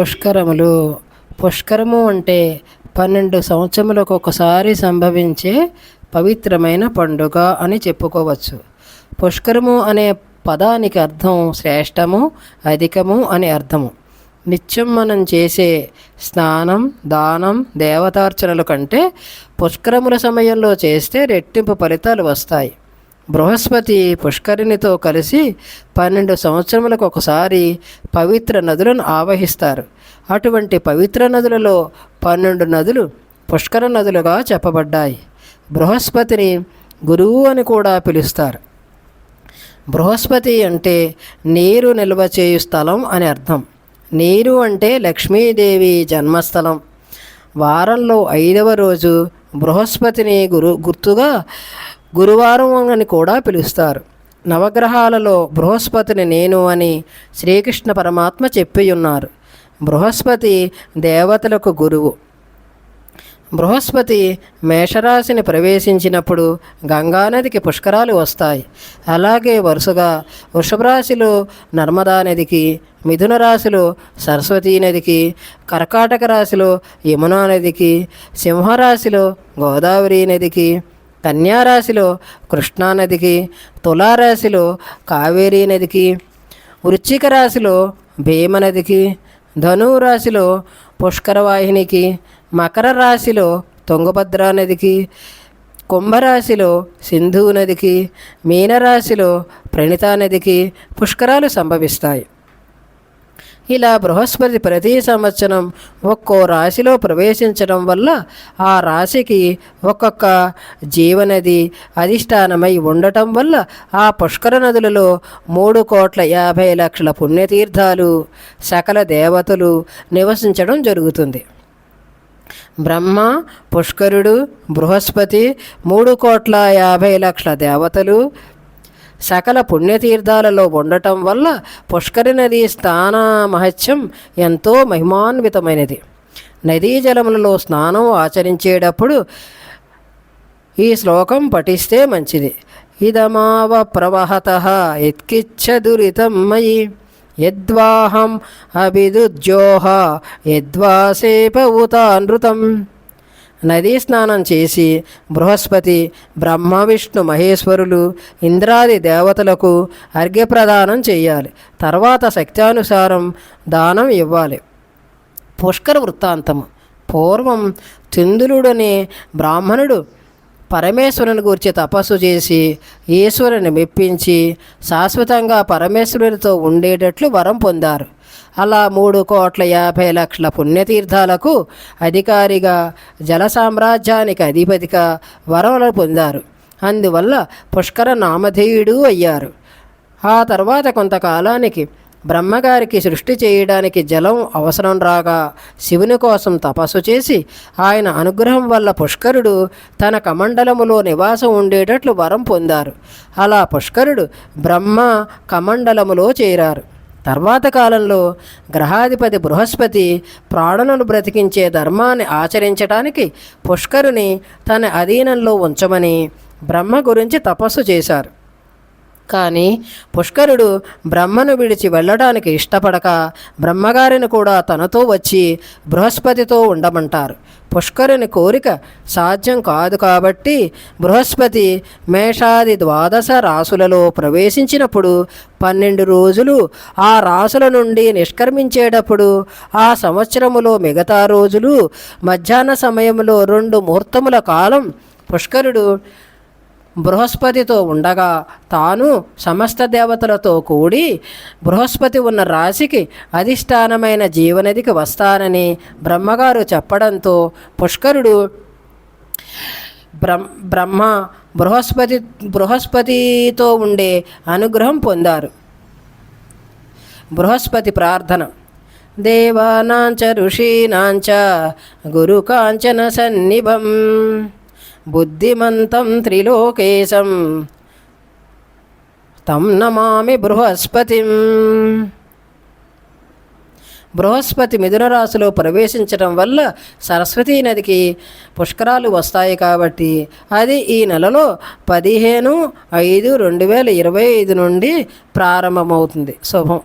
పుష్కరములు. పుష్కరము అంటే పన్నెండు సంవత్సరములకు ఒకసారి సంభవించే పవిత్రమైన పండుగ అని చెప్పుకోవచ్చు. పుష్కరము అనే పదానికి అర్థం శ్రేష్టము అధికము అని అర్థము. నిత్యం మనం చేసే స్నానం దానం దేవతార్చనల కంటే పుష్కరముల సమయంలో చేస్తే రెట్టింపు ఫలితాలు వస్తాయి. బృహస్పతి పుష్కరిణితో కలిసి పన్నెండు సంవత్సరములకు ఒకసారి పవిత్ర నదులను ఆవహిస్తారు. అటువంటి పవిత్ర నదులలో పన్నెండు నదులు పుష్కర నదులుగా చెప్పబడ్డాయి. బృహస్పతిని గురువు అని కూడా పిలుస్తారు. బృహస్పతి అంటే నీరు నిల్వ చేయు స్థలం అని అర్థం. నీరు అంటే లక్ష్మీదేవి జన్మస్థలం. వారంలో ఐదవ రోజు బృహస్పతిని గురు గుర్తుగా గురువారం అని కూడా పిలుస్తారు. నవగ్రహాలలో బృహస్పతిని నేను అని శ్రీకృష్ణ పరమాత్మ చెప్పి ఉన్నారు బృహస్పతి దేవతలకు గురువు. బృహస్పతి మేషరాశిని ప్రవేశించినప్పుడు గంగానదికి పుష్కరాలు వస్తాయి. అలాగే వరుసగా వృషభరాశిలో నర్మదా నదికి మిథున రాశిలో సరస్వతీ నదికి కర్కాటక రాశిలో యమునా నదికి సింహరాశిలో గోదావరి నదికి కన్యారాశిలో కృష్ణానదికి తులారాశిలో కావేరీ నదికి వృశ్చిక రాశిలో భీమనదికి ధనురాశిలో పుష్కరవాహినికి మకర రాశిలో తుంగభద్రా నదికి కుంభరాశిలో సింధు నదికి మీనరాశిలో ప్రణితా నదికి పుష్కరాలు సంభవిస్తాయి. ఇలా బృహస్పతి ప్రతి సంవత్సరం ఒక్కో రాశిలో ప్రవేశించడం వల్ల ఆ రాశికి ఒక్కొక్క జీవనది అధిష్టానమై ఉండటం వల్ల ఆ పుష్కర నదులలో మూడు కోట్ల యాభై లక్షల పుణ్యతీర్థాలు సకల దేవతలు నివసించడం జరుగుతుంది. బ్రహ్మ పుష్కరుడు బృహస్పతి మూడు కోట్ల యాభై లక్షల దేవతలు సకల పుణ్యతీర్థాలలో ఉండటం వల్ల పుష్కరి నది స్నాన మహత్యం ఎంతో మహిమాన్వితమైనది. నదీ జలములలో స్నానం ఆచరించేటప్పుడు ఈ శ్లోకం పఠిస్తే మంచిది. ఇదమావ ప్రవహత ఎత్కిచ్చ దురితం మయి యద్వాహం అభిదుజ్జోహ యద్వాసేప ఉతానృతం నదీ స్నానం చేసి బృహస్పతి బ్రహ్మ విష్ణు మహేశ్వరులు ఇంద్రాది దేవతలకు అర్ఘ్యప్రదానం చేయాలి. తర్వాత శక్త్యానుసారం దానం ఇవ్వాలి. పుష్కర వృత్తాంతము. పూర్వం చందులుడనే బ్రాహ్మణుడు పరమేశ్వరుని గురించి తపస్సు చేసి ఈశ్వరుని మెప్పించి శాశ్వతంగా పరమేశ్వరునితో ఉండేటట్లు వరం పొందారు. అలా మూడు కోట్ల యాభై లక్షల పుణ్యతీర్థాలకు అధికారిగా జల సామ్రాజ్యానికి అధిపతిగా వరములను పొందారు. అందువల్ల పుష్కర నామధేయుడు అయ్యారు. ఆ తర్వాత కొంతకాలానికి బ్రహ్మగారికి సృష్టి చేయడానికి జలం అవసరం రాగా శివుని కోసం తపస్సు చేసి ఆయన అనుగ్రహం వల్ల పుష్కరుడు తన కమండలములో నివాసం ఉండేటట్లు వరం పొందారు. అలా పుష్కరుడు బ్రహ్మ కమండలములో చేరారు. తర్వాత కాలంలో గ్రహాధిపతి బృహస్పతి ప్రాణులను బ్రతికించే ధర్మాన్ని ఆచరించడానికి పుష్కరుని తన అధీనంలో ఉంచమని బ్రహ్మ గురించి తపస్సు చేశారు. కానీ పుష్కరుడు బ్రహ్మను విడిచి వెళ్ళడానికి ఇష్టపడక బ్రహ్మగారిని కూడా తనతో వచ్చి బృహస్పతితో ఉండమంటారు. పుష్కరుని కోరిక సాధ్యం కాదు కాబట్టి బృహస్పతి మేషాది ద్వాదశ రాసులలో ప్రవేశించినప్పుడు పన్నెండు రోజులు ఆ రాసుల నుండి నిష్క్రమించేటప్పుడు ఆ సంవత్సరములో మిగతా రోజులు మధ్యాహ్న సమయంలో రెండు ముహూర్తముల కాలం పుష్కరుడు బృహస్పతితో ఉండగా తాను సమస్త దేవతలతో కూడి బృహస్పతి ఉన్న రాశికి అధిష్టానమైన జీవనదికి వస్తానని బ్రహ్మగారు చెప్పడంతో పుష్కరుడు బ్రహ్మ బ్రహ్మ బృహస్పతి బృహస్పతితో ఉండే అనుగ్రహం పొందారు. బృహస్పతి ప్రార్థన. దేవానాంచ ఋషీనాంచ గురుకాంచన సన్నిభం. బుద్ధిమంతం త్రిలోకేశం. తం నమామి బృహస్పతిం. బృహస్పతి మిథునరాశిలో ప్రవేశించడం వల్ల సరస్వతీ నదికి పుష్కరాలు వస్తాయి కాబట్టి అది ఈ నెలలో పదిహేను ఐదు రెండు వేల ఇరవై ఐదు నుండి ప్రారంభమవుతుంది. శుభం.